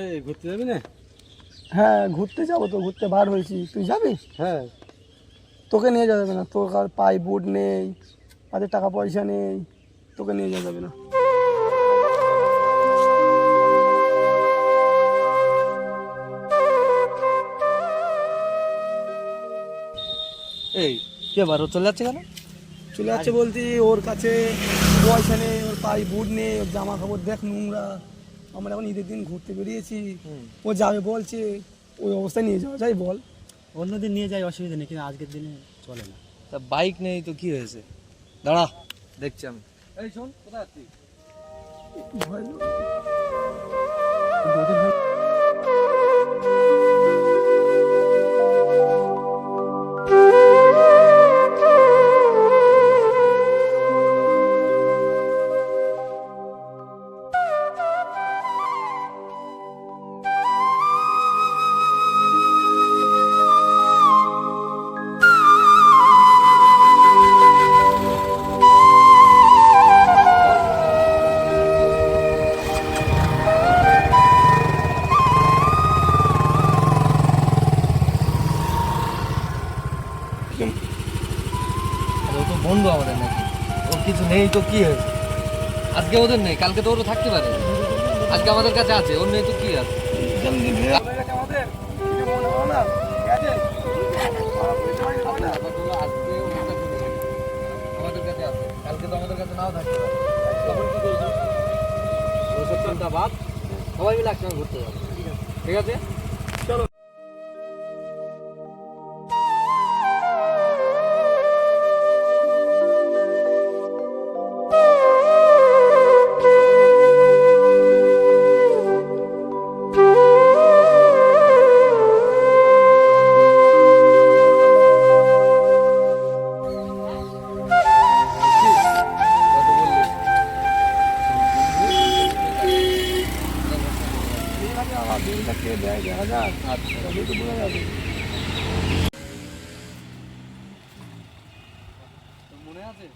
এই ঘুরতে যাবি না? হ্যাঁ ঘুরতে যাব তো ঘুরতে বার হয়েছি। তুই যাবি? হ্যাঁ। তোকে নিয়ে যাওয়া যাবে না। তোর আর পাই বুট নেই হাতে টাকা পয়সা নেই তোকে নিয়ে যাওয়া যাবে না। এই কে বার ও চলে যাচ্ছে কেন? চলে যাচ্ছে বলতে ওর কাছে পয়সা নেই ওর পাই বুট নেই ওর জামা কাপড় দেখ নোংরা। আমরা এখন ঈদের দিন ঘুরতে বেরিয়েছি। ও যাবে বলছে ওই অবস্থায় নিয়ে যাওয়া যায় বল। অন্যদিন নিয়ে যাই অসুবিধা নেই কিন্তু আজকের দিনে চলে না। তা বাইক নেই তো কি হয়েছে? দাঁড়া দেখছি আমি। এই শোন কোথায় যাচ্ছিস আরে ও তো বন্ধু আমাদের নাকি। ওর কিছু নেই তো কি হয়েছে? আজকে ওদের নেই কালকে তো ওরও থাকতে পারে। আজকে আমাদের কাছে আছে ওর নেই তো কি আছে। আমাদের কাছে কালকে তো আমাদের কাছে নাও থাকতে পারে। তখন কি করব? ওসব চিন্তা বাদ। সবাই মিলে একসঙ্গে ঘুরতে যাব। ঠিক আছে? থেকে দেয় দেখা যাক তো বোঝা মনে আছে?